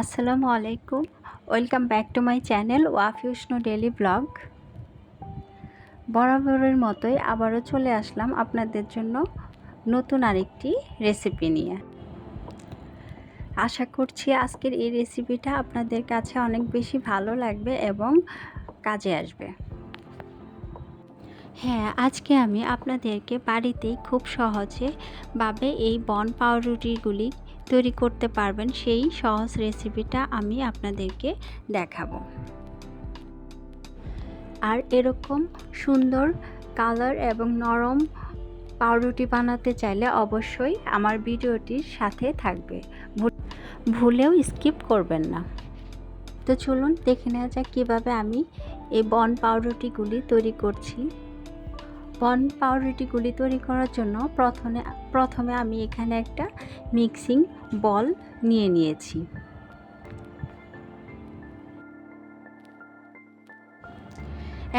আসসালামু আলাইকুম। Welcome back to my channel ওয়াফিউষ্ণ daily blog. বরাবরের মতোই আবারও চলে আসলাম আপনাদের জন্য নতুন আরেকটি রেসিপি নিয়ে। আশা করছি আজকের এই রেসিপিটা আপনাদের কাছে অনেক বেশি ভালো লাগবে এবং কাজে আসবে। হ্যাঁ আজকে আমি আপনাদেরকে বাড়িতেই খুব সহজে ভাবে এই বন পাউরুটিগুলি তৈরি করতে পারবেন, সেই সহজ রেসিপিটা আমি আপনাদেরকে দেখাবো। আর এরকম সুন্দর কালার এবং নরম পাউরুটি বানাতে চাইলে অবশ্যই আমার ভিডিওটির সাথে থাকবে। ভুলেও স্কিপ করবেন না। তো চলুন দেখে নেওয়া যাক কীভাবে আমি এই বন পাউরুটিগুলি তৈরি করছি। বন পাউরুটিগুলি তৈরি করার জন্য প্রথমে প্রথমে আমি এখানে একটা মিক্সিং বল নিয়ে নিয়েছি।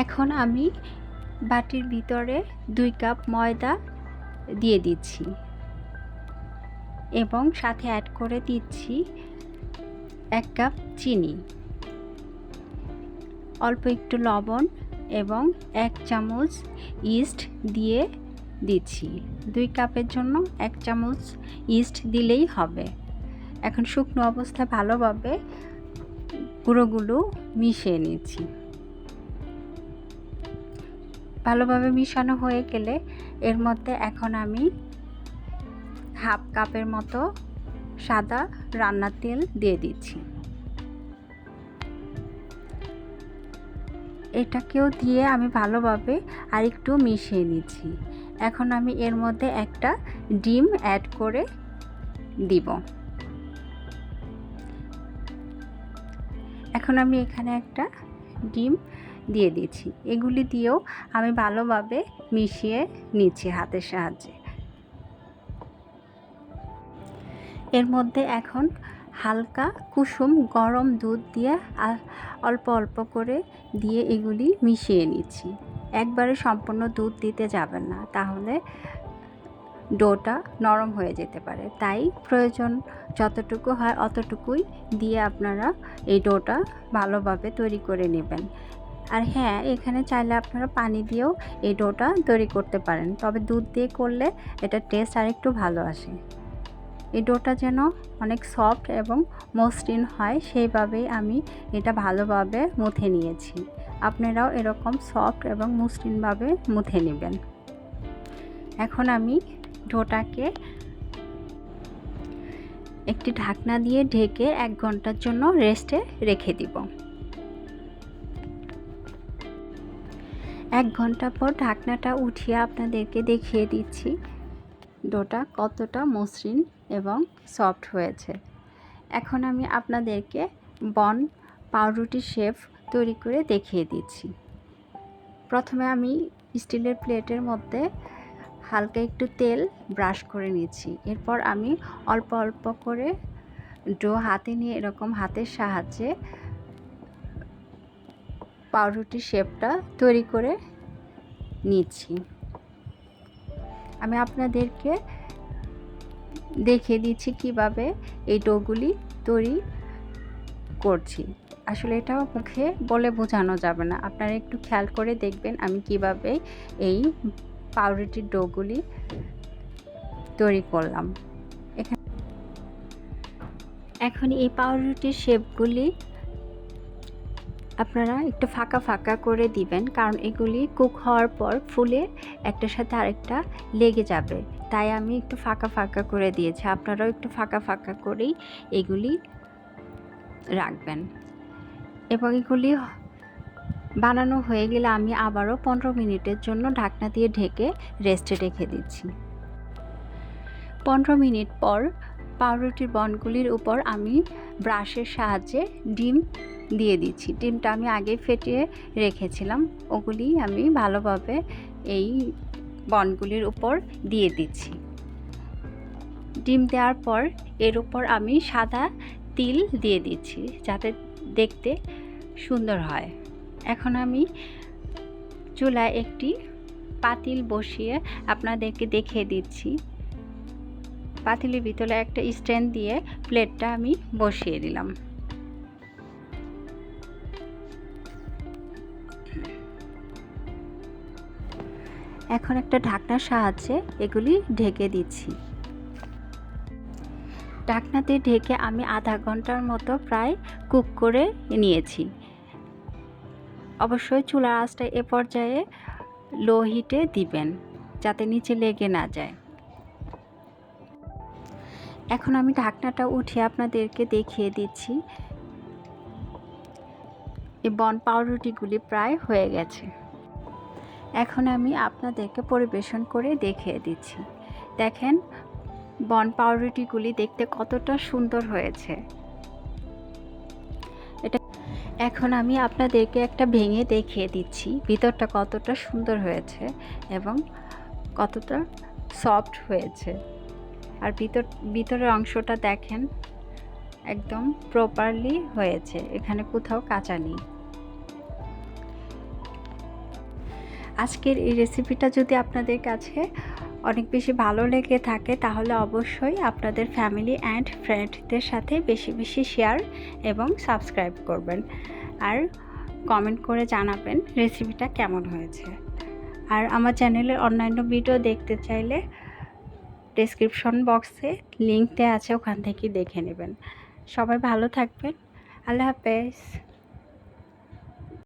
এখন আমি বাটির ভিতরে দুই কাপ ময়দা দিয়ে দিচ্ছি এবং সাথে অ্যাড করে দিচ্ছি এক কাপ চিনি। অল্প একটু লবণ এবং এক চামচ ইস্ট দিয়ে দিচ্ছি। দুই কাপের জন্য এক চামচ ইস্ট দিলেই হবে। এখন শুকনো অবস্থায় ভালোভাবে গুঁড়োগুলো মিশিয়ে নিচ্ছি। ভালোভাবে মিশানো হয়ে গেলে এর মধ্যে এখন আমি হাফ কাপের মতো সাদা রান্নার তেল দিয়ে দিচ্ছি। এটাকেও দিয়ে আমি ভালোভাবে আরেকটু মিশিয়ে নিচ্ছি। এখন আমি এর মধ্যে একটা ডিম অ্যাড করে দিব। এখন আমি এখানে একটা ডিম দিয়ে দিচ্ছি। এগুলি দিয়েও আমি ভালোভাবে মিশিয়ে নিচ্ছি হাতের সাহায্যে। এর মধ্যে এখন হালকা কুসুম গরম দুধ দিয়ে অল্প অল্প করে দিয়ে এগুলি মিশিয়ে নিচ্ছি। একবারে সম্পূর্ণ দুধ দিতে যাবেন না, তাহলে ডোটা নরম হয়ে যেতে পারে। তাই প্রয়োজন যতটুকু হয় অতটুকুই দিয়ে আপনারা এই ডোটা ভালোভাবে তৈরি করে নেবেন। আর হ্যাঁ এখানে চাইলে আপনারা পানি দিয়েও এই ডোটা তৈরি করতে পারেন। তবে দুধ দিয়ে করলে এটা টেস্ট আরেকটু ভালো আসে। এই ডোটা যেন অনেক সফট এবং মসৃণ হয় সেইভাবেই আমি এটা ভালোভাবে মুথে নিয়েছি। আপনারাও এরকম সফট এবং মসৃণভাবে মুথে নেবেন। এখন আমি ডোটাকে একটি ঢাকনা দিয়ে ঢেকে এক ঘণ্টার জন্য রেস্টে রেখে দিব। এক ঘণ্টা পর ঢাকনাটা উঠিয়ে আপনাদেরকে দেখিয়ে দিচ্ছি। ডোটা কতটা মসৃণ এবং সফট হয়েছে। এখন আমি আপনাদেরকে বন পাউরুটি শেফ তৈরি করে দেখিয়ে দিচ্ছি। প্রথমে আমি স্টিলের প্লেটের মধ্যে হালকা একটু তেল ব্রাশ করে নিচ্ছি। এরপর আমি অল্প অল্প করে ডো হাতে নিয়ে এরকম হাতের সাহায্যে পাউরুটি শেপটা তৈরি করে নিচ্ছি। আমি আপনাদেরকে দেখিয়ে দিচ্ছি কীভাবে এই ডোগুলি তৈরি করছি। আসলে এটা মুখে বলে বোঝানো যাবে না। আপনারা একটু খেয়াল করে দেখবেন আমি কীভাবে এই পাউরুটির ডোগুলি তৈরি করলাম। এখানে এই পাউরুটির শেপগুলি আপনারা একটু ফাঁকা ফাঁকা করে দিবেন, কারণ এগুলি কুক হওয়ার পর ফুলে একটার সাথে আরেকটা লেগে যাবে। তাই আমি একটু ফাঁকা ফাঁকা করে দিয়েছি। আপনারাও একটু ফাঁকা ফাঁকা করেই এগুলি রাখবেন। এবং এগুলি বানানো হয়ে গেলে আমি আবারও পনেরো মিনিটের জন্য ঢাকনা দিয়ে ঢেকে রেস্টে রেখে দিচ্ছি। পনেরো মিনিট পর পাউরুটির বনগুলির উপর আমি ব্রাশের সাহায্যে ডিম দিয়ে দিচ্ছি। ডিমটা আমি আগে ফেটিয়ে রেখেছিলাম। ওগুলি আমি ভালোভাবে এই বনগুলির উপর দিয়ে দিচ্ছি। ডিম দেওয়ার পর এর উপর আমি সাদা তিল দিয়ে দিচ্ছি যাতে দেখতে সুন্দর হয়। এখন আমি চুলায় একটি পাতিল বসিয়ে আপনাদেরকে দেখিয়ে দিচ্ছি। পাতিলের ভিতরে একটা স্ট্যান্ড দিয়ে প্লেটটা আমি বসিয়ে দিলাম। এখন একটা ঢাকনার সাহায্যে এগুলি ঢেকে দিচ্ছি। ঢাকনাতে ঢেকে আমি আধা ঘণ্টার মতো প্রায় কুক করে নিয়েছি। অবশ্যই চুলার আঁচটা এ পর্যায়ে লো হিটে দিবেন, যাতে নিচে লেগে না যায়। এখন আমি ঢাকনাটা উঠিয়ে আপনাদেরকে দেখিয়ে দিচ্ছি। এই বন পাউরুটিগুলি প্রায় হয়ে গেছে। এখন আমি আপনাদেরকে পরিবেশন করে দেখিয়ে দিচ্ছি। দেখেন, বন পাউরুটিগুলি দেখতে কতটা সুন্দর হয়েছে। এটা এখন আমি আপনাদেরকে একটা ভেঙে দেখিয়ে দিচ্ছি, ভিতরটা কতটা সুন্দর হয়েছে এবং কতটা সফট হয়েছে। আর ভিতর, ভিতরের অংশটা দেখেন, একদম প্রপারলি হয়েছে, এখানে কোথাও কাঁচা নেই। আজকের এই রেসিপিটা যদি আপনাদের কাছে অনেক বেশি ভালো লেগে থাকে, তাহলে অবশ্যই আপনাদের ফ্যামিলি অ্যান্ড ফ্রেন্ডদের সাথে বেশি বেশি শেয়ার এবং সাবস্ক্রাইব করবেন। আর কমেন্ট করে জানাবেন রেসিপিটা কেমন হয়েছে। আর আমার চ্যানেলের অন্যান্য ভিডিও দেখতে চাইলে ডেসক্রিপশন বক্সে লিঙ্ক দেওয়া আছে, ওখান থেকে দেখে নেবেন। সবাই ভালো থাকবেন। আল্লাহ হাফেজ।